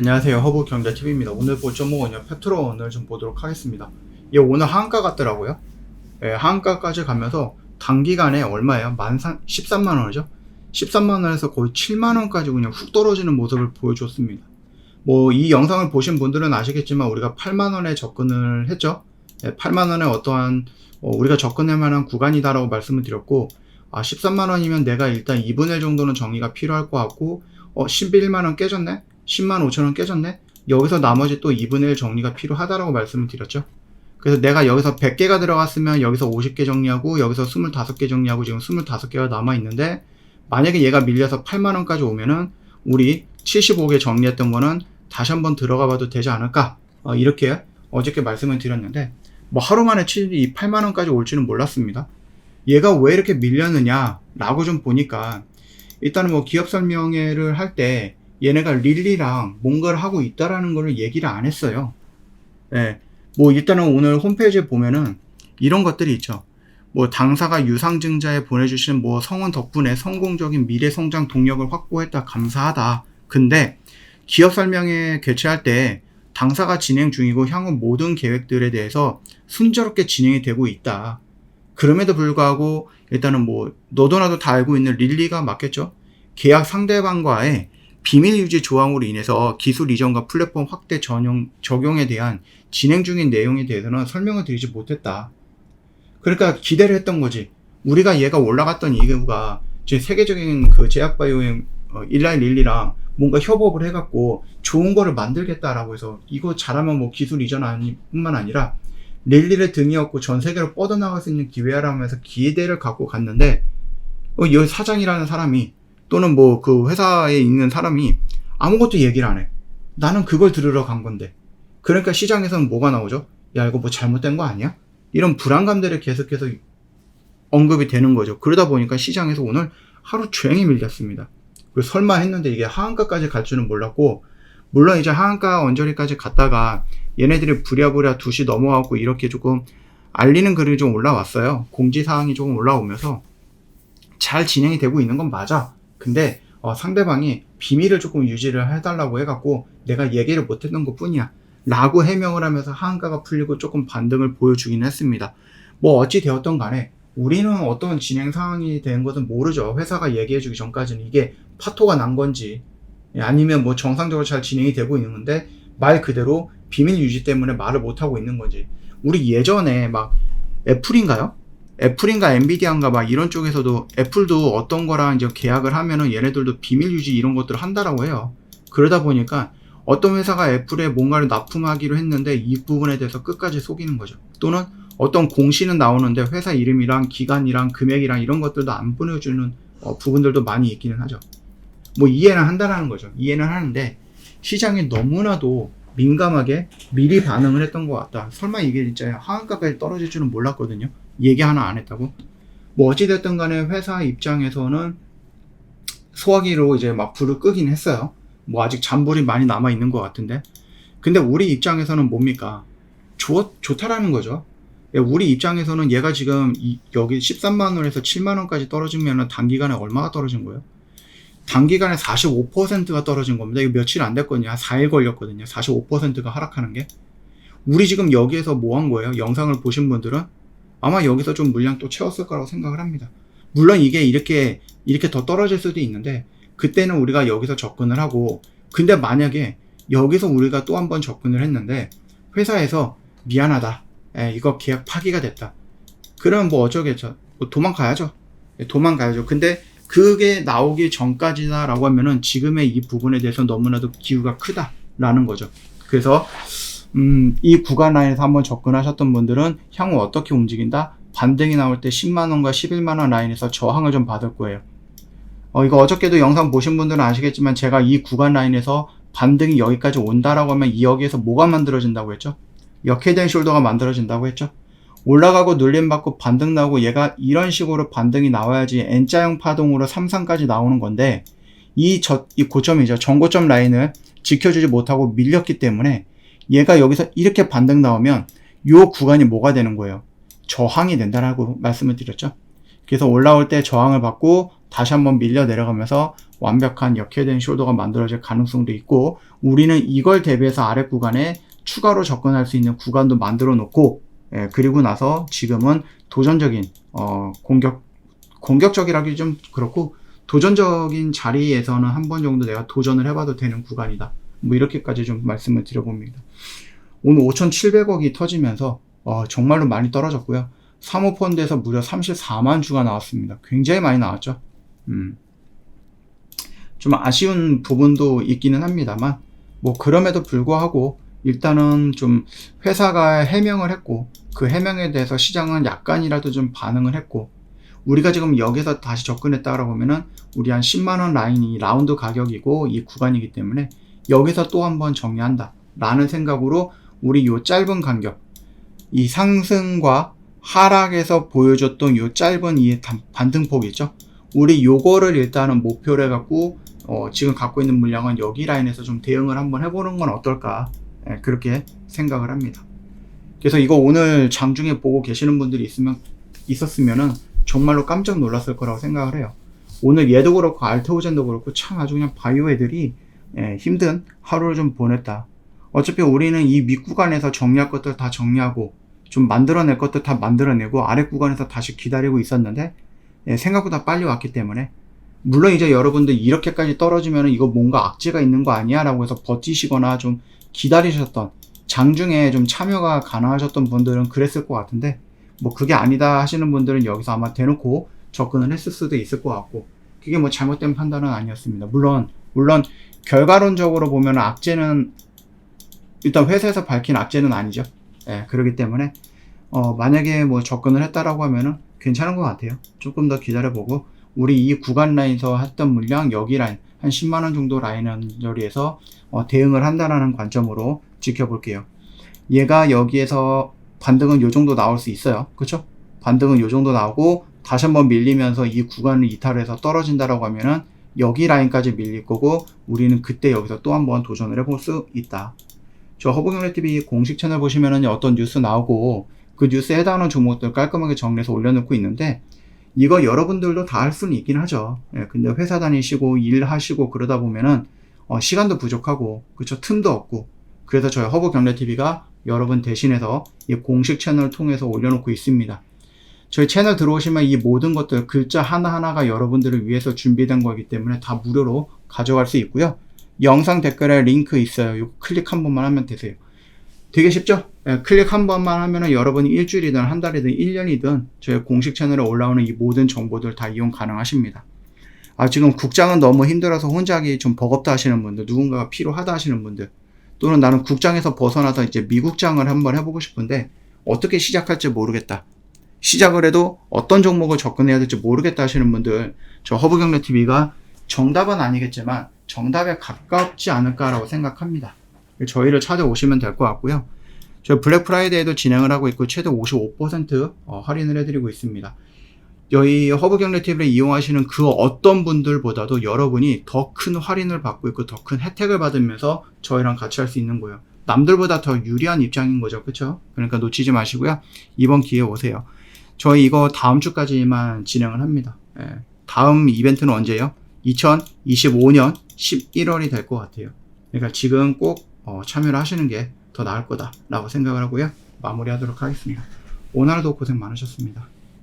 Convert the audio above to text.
안녕하세요. 허브경제TV입니다. 오늘 볼 종목은요, 페트로원을 좀 보도록 하겠습니다. 이 오늘 하한가 같더라고요. 예, 하한가까지 가면서 단기간에 얼마예요? 만 13만원이죠? 13만원에서 거의 7만원까지 그냥 훅 떨어지는 모습을 보여줬습니다. 뭐, 이 영상을 보신 분들은 아시겠지만, 우리가 8만원에 접근을 했죠? 예, 8만원에 어떠한, 어, 우리가 접근할 만한 구간이다 라고 말씀을 드렸고, 아, 13만원이면 내가 일단 2분의 1 정도는 정리가 필요할 것 같고, 어, 11만원 깨졌네? 10만 5천 원 깨졌네? 여기서 나머지 또 2분의 1 정리가 필요하다라고 말씀을 드렸죠. 그래서 내가 여기서 100개가 들어갔으면 여기서 50개 정리하고 여기서 25개 정리하고 지금 25개가 남아 있는데 만약에 얘가 밀려서 8만 원까지 오면은 우리 75개 정리했던 거는 다시 한번 들어가 봐도 되지 않을까? 어, 이렇게 어저께 말씀을 드렸는데 뭐 하루 만에 7이 8만 원까지 올 줄은 몰랐습니다. 얘가 왜 이렇게 밀렸느냐 라고 좀 보니까 일단은 뭐 기업 설명회를 할 때 얘네가 릴리랑 뭔가를 하고 있다라는 거를 얘기를 안 했어요. 예. 뭐 일단은 오늘 홈페이지에 보면은 이런 것들이 있죠. 뭐 당사가 유상증자에 보내주신 뭐 성원 덕분에 성공적인 미래 성장 동력을 확보했다 감사하다. 근데 기업 설명회 개최할 때 당사가 진행 중이고 향후 모든 계획들에 대해서 순조롭게 진행이 되고 있다. 그럼에도 불구하고 일단은 뭐 너도 나도 다 알고 있는 릴리가 맞겠죠? 계약 상대방과의 비밀 유지 조항으로 인해서 기술 이전과 플랫폼 확대 전용, 적용에 대한 진행 중인 내용에 대해서는 설명을 드리지 못했다. 그러니까 기대를 했던 거지. 우리가 얘가 올라갔던 이유가 지금 세계적인 그 제약바이오의 어, 일라이 릴리랑 뭔가 협업을 해갖고 좋은 거를 만들겠다라고 해서 이거 잘하면 뭐 기술 이전 뿐만 아니라 릴리를 등이 없고 전 세계로 뻗어나갈 수 있는 기회라면서 기대를 갖고 갔는데 어, 이 사장이라는 사람이 또는 뭐 그 회사에 있는 사람이 아무것도 얘기를 안 해. 나는 그걸 들으러 간 건데. 그러니까 시장에서는 뭐가 나오죠? 야, 이거 뭐 잘못된 거 아니야? 이런 불안감들이 계속해서 언급이 되는 거죠. 그러다 보니까 시장에서 오늘 하루 종일 밀렸습니다. 그리고 설마 했는데 이게 하한가까지 갈 줄은 몰랐고, 물론 이제 하한가 언저리까지 갔다가 얘네들이 부랴부랴 2시 넘어가고 이렇게 조금 알리는 글이 좀 올라왔어요. 공지사항이 조금 올라오면서 잘 진행이 되고 있는 건 맞아. 근데 어, 상대방이 비밀을 조금 유지를 해달라고 해갖고 내가 얘기를 못했던 것 뿐이야. 라고 해명을 하면서 한가가 풀리고 조금 반등을 보여주긴 했습니다. 뭐 어찌 되었던 간에 우리는 어떤 진행 상황이 된 것은 모르죠. 회사가 얘기해주기 전까지는 이게 파토가 난 건지 아니면 뭐 정상적으로 잘 진행이 되고 있는 건데 말 그대로 비밀 유지 때문에 말을 못하고 있는 건지 우리 예전에 막 애플인가요? 애플인가 엔비디아인가 막 이런 쪽에서도 애플도 어떤 거랑 이제 계약을 하면은 얘네들도 비밀 유지 이런 것들을 한다라고 해요. 그러다 보니까 어떤 회사가 애플에 뭔가를 납품하기로 했는데 이 부분에 대해서 끝까지 속이는 거죠. 또는 어떤 공시는 나오는데 회사 이름이랑 기간이랑 금액이랑 이런 것들도 안 보내주는 어, 부분들도 많이 있기는 하죠. 뭐 이해는 한다라는 거죠. 이해는 하는데 시장이 너무나도 민감하게 미리 반응을 했던 것 같다. 설마 이게 진짜 하한가까지 떨어질 줄은 몰랐거든요. 얘기 하나 안 했다고? 뭐 어찌됐든 간에 회사 입장에서는 소화기로 이제 막 불을 끄긴 했어요. 뭐 아직 잔불이 많이 남아 있는 것 같은데. 근데 우리 입장에서는 뭡니까? 좋, 좋다라는 거죠. 예, 우리 입장에서는 얘가 지금 이, 여기 13만 원에서 7만 원까지 떨어지면 단기간에 얼마가 떨어진 거예요? 단기간에 45%가 떨어진 겁니다. 이거 며칠 안 됐거든요. 한 4일 걸렸거든요. 45%가 하락하는 게. 우리 지금 여기에서 뭐 한 거예요? 영상을 보신 분들은 아마 여기서 좀 물량 또 채웠을 거라고 생각을 합니다. 물론 이게 이렇게, 이렇게 더 떨어질 수도 있는데, 그때는 우리가 여기서 접근을 하고, 근데 만약에 여기서 우리가 또 한 번 접근을 했는데, 회사에서 미안하다. 에, 이거 계약 파기가 됐다. 그러면 뭐 어쩌겠죠. 뭐 도망가야죠. 예, 도망가야죠. 근데 그게 나오기 전까지다라고 하면은 지금의 이 부분에 대해서 너무나도 기후가 크다라는 거죠. 그래서 음, 이 구간 라인에서 한번 접근하셨던 분들은 향후 어떻게 움직인다? 반등이 나올 때 10만원과 11만원 라인에서 저항을 좀 받을 거예요. 어, 이거 어저께도 영상 보신 분들은 아시겠지만 제가 이 구간 라인에서 반등이 여기까지 온다라고 하면 이 여기에서 뭐가 만들어진다고 했죠? 역회된 숄더가 만들어진다고 했죠? 올라가고 눌림받고 반등 나오고 얘가 이런 식으로 반등이 나와야지 N자형 파동으로 3상까지 나오는 건데 이, 저, 이 고점이죠. 전고점 라인을 지켜주지 못하고 밀렸기 때문에 얘가 여기서 이렇게 반등 나오면 이 구간이 뭐가 되는 거예요? 저항이 된다라고 말씀을 드렸죠. 그래서 올라올 때 저항을 받고 다시 한번 밀려 내려가면서 완벽한 역회된 숄더가 만들어질 가능성도 있고 우리는 이걸 대비해서 아래 구간에 추가로 접근할 수 있는 구간도 만들어 놓고 예, 그리고 나서 지금은 도전적인 어, 공격 공격적이라기 좀 그렇고 도전적인 자리에서는 한 번 정도 내가 도전을 해봐도 되는 구간이다. 뭐 이렇게까지 좀 말씀을 드려봅니다. 오늘 5,700억이 터지면서 어, 정말로 많이 떨어졌고요. 사모펀드에서 무려 34만 주가 나왔습니다. 굉장히 많이 나왔죠. 음. 좀 아쉬운 부분도 있기는 합니다만, 뭐, 그럼에도 불구하고, 일단은 좀 회사가 해명을 했고, 그 해명에 대해서 시장은 약간이라도 좀 반응을 했고, 우리가 지금 여기서 다시 접근했다라고 하면은, 우리 한 10만 원 라인이 라운드 가격이고, 이 구간이기 때문에, 여기서 또 한 번 정리한다. 라는 생각으로, 우리 요 짧은 간격, 이 상승과 하락에서 보여줬던 요 짧은 이 단- 반등폭 있죠? 우리 요거를 일단은 목표로 해갖고 어, 지금 갖고 있는 물량은 여기 라인에서 좀 대응을 한번 해보는 건 어떨까 예, 그렇게 생각을 합니다. 그래서 이거 오늘 장중에 보고 계시는 분들이 있으면 있었으면은 정말로 깜짝 놀랐을 거라고 생각을 해요. 오늘 얘도 그렇고 알테오젠도 그렇고 참 아주 그냥 바이오 애들이 예, 힘든 하루를 좀 보냈다. 어차피 우리는 이 윗구간에서 정리할 것들 다 정리하고 좀 만들어낼 것들 다 만들어내고 아래 구간에서 다시 기다리고 있었는데 예, 생각보다 빨리 왔기 때문에 물론 이제 여러분들 이렇게까지 떨어지면 이거 뭔가 악재가 있는 거 아니야 라고 해서 버티시거나 좀 기다리셨던 장중에 좀 참여가 가능하셨던 분들은 그랬을 것 같은데 뭐 그게 아니다 하시는 분들은 여기서 아마 대놓고 접근을 했을 수도 있을 것 같고 그게 뭐 잘못된 판단은 아니었습니다. 물론 물론 결과론적으로 보면 악재는 일단 회사에서 밝힌 악재는 아니죠. 예, 그렇기 때문에 어, 만약에 뭐 접근을 했다라고 하면은 괜찮은 것 같아요. 조금 더 기다려보고 우리 이 구간 라인에서 했던 물량 여기 라인 한 10만 원 정도 라인은 여리에서 어, 대응을 한다라는 관점으로 지켜볼게요. 얘가 여기에서 반등은 요 정도 나올 수 있어요. 그쵸? 반등은 요 정도 나오고 다시 한번 밀리면서 이 구간을 이탈해서 떨어진다라고 하면은 여기 라인까지 밀릴 거고 우리는 그때 여기서 또 한번 도전을 해볼 수 있다. 저 허브경례TV 공식 채널 보시면은 어떤 뉴스 나오고 그 뉴스에 해당하는 종목들 깔끔하게 정리해서 올려놓고 있는데 이거 여러분들도 다 할 수는 있긴 하죠. 예, 근데 회사 다니시고 일하시고 그러다 보면은 어, 시간도 부족하고 그쵸 틈도 없고 그래서 저희 허브경례TV가 여러분 대신해서 이 공식 채널을 통해서 올려놓고 있습니다. 저희 채널 들어오시면 이 모든 것들 글자 하나하나가 여러분들을 위해서 준비된 거기 때문에 다 무료로 가져갈 수 있고요. 영상 댓글에 링크 있어요. 이거 클릭 한 번만 하면 되세요. 되게 쉽죠? 예, 클릭 한 번만 하면은 여러분이 일주일이든 한 달이든 1년이든 저희 공식 채널에 올라오는 이 모든 정보들 다 이용 가능하십니다. 아, 지금 국장은 너무 힘들어서 혼자 하기 좀 버겁다 하시는 분들, 누군가가 필요하다 하시는 분들, 또는 나는 국장에서 벗어나서 이제 미국장을 한번 해보고 싶은데 어떻게 시작할지 모르겠다. 시작을 해도 어떤 종목을 접근해야 될지 모르겠다 하시는 분들, 저 허브경례 TV가 정답은 아니겠지만 정답에 가깝지 않을까라고 생각합니다. 저희를 찾아오시면 될 것 같고요. 저 블랙 프라이데이도 진행을 하고 있고 최대 55% 어, 할인을 해드리고 있습니다. 저희 허브경례 TV를 이용하시는 그 어떤 분들보다도 여러분이 더 큰 할인을 받고 있고 더 큰 혜택을 받으면서 저희랑 같이 할 수 있는 거예요. 남들보다 더 유리한 입장인 거죠. 그쵸? 그러니까 놓치지 마시고요. 이번 기회에 오세요. 저희 이거 다음 주까지만 진행을 합니다. 예. 다음 이벤트는 언제요? 2025년 11월이 될 것 같아요. 그러니까 지금 꼭 어, 참여를 하시는 게 더 나을 거다라고 생각을 하고요. 마무리하도록 하겠습니다. 오늘도 고생 많으셨습니다.